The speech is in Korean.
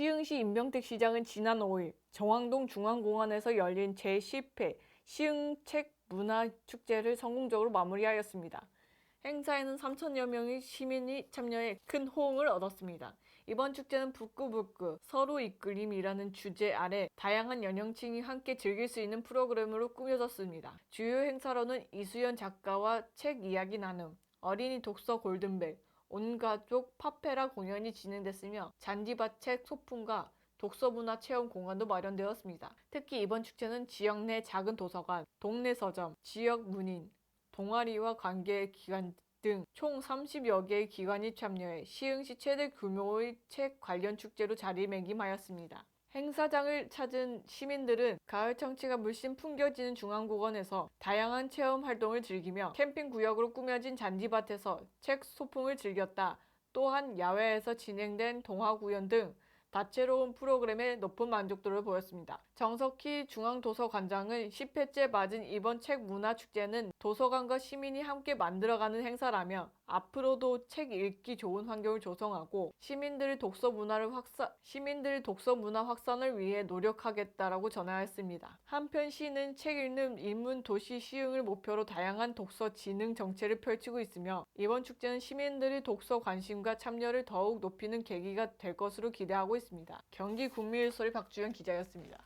임병택 시장은 지난 5일 정왕동 중앙공원에서 열린 제10회 시흥책 문화축제를 성공적으로 마무리하였습니다. 행사에는 3천여 명의 시민이 참여해 큰 호응을 얻었습니다. 이번 축제는 북구북구 서로 이끌림이라는 주제 아래 다양한 연령층이 함께 즐길 수 있는 프로그램으로 꾸며졌습니다. 주요 행사로는 이수연 작가와 책 이야기 나눔, 어린이 독서 골든벨, 온가족 파페라 공연이 진행됐으며 잔디밭 책 소풍과 독서문화 체험 공간도 마련되었습니다. 특히 이번 축제는 지역 내 작은 도서관, 동네 서점, 지역 문인, 동아리와 관계 기관 등 총 30여 개의 기관이 참여해 시흥시 최대 규모의 책 관련 축제로 자리매김하였습니다. 행사장을 찾은 시민들은 가을 청취가 물씬 풍겨지는 중앙공원에서 다양한 체험 활동을 즐기며 캠핑 구역으로 꾸며진 잔디밭에서 책 소풍을 즐겼다. 또한 야외에서 진행된 동화 구연 등 다채로운 프로그램에 높은 만족도를 보였습니다. 정석희 중앙도서관장은 10회째 맞은 이번 책 문화축제는 도서관과 시민이 함께 만들어가는 행사라며 앞으로도 책 읽기 좋은 환경을 조성하고 시민들의 독서 문화를 확산, 시민들의 독서 문화 확산을 위해 노력하겠다라고 전하였습니다. 한편 시는 책 읽는 인문 도시 시흥을 목표로 다양한 독서 진흥 정책을 펼치고 있으며 이번 축제는 시민들의 독서 관심과 참여를 더욱 높이는 계기가 될 것으로 기대하고 있 습니다. 경기 국민일 소리 박주현 기자였습니다.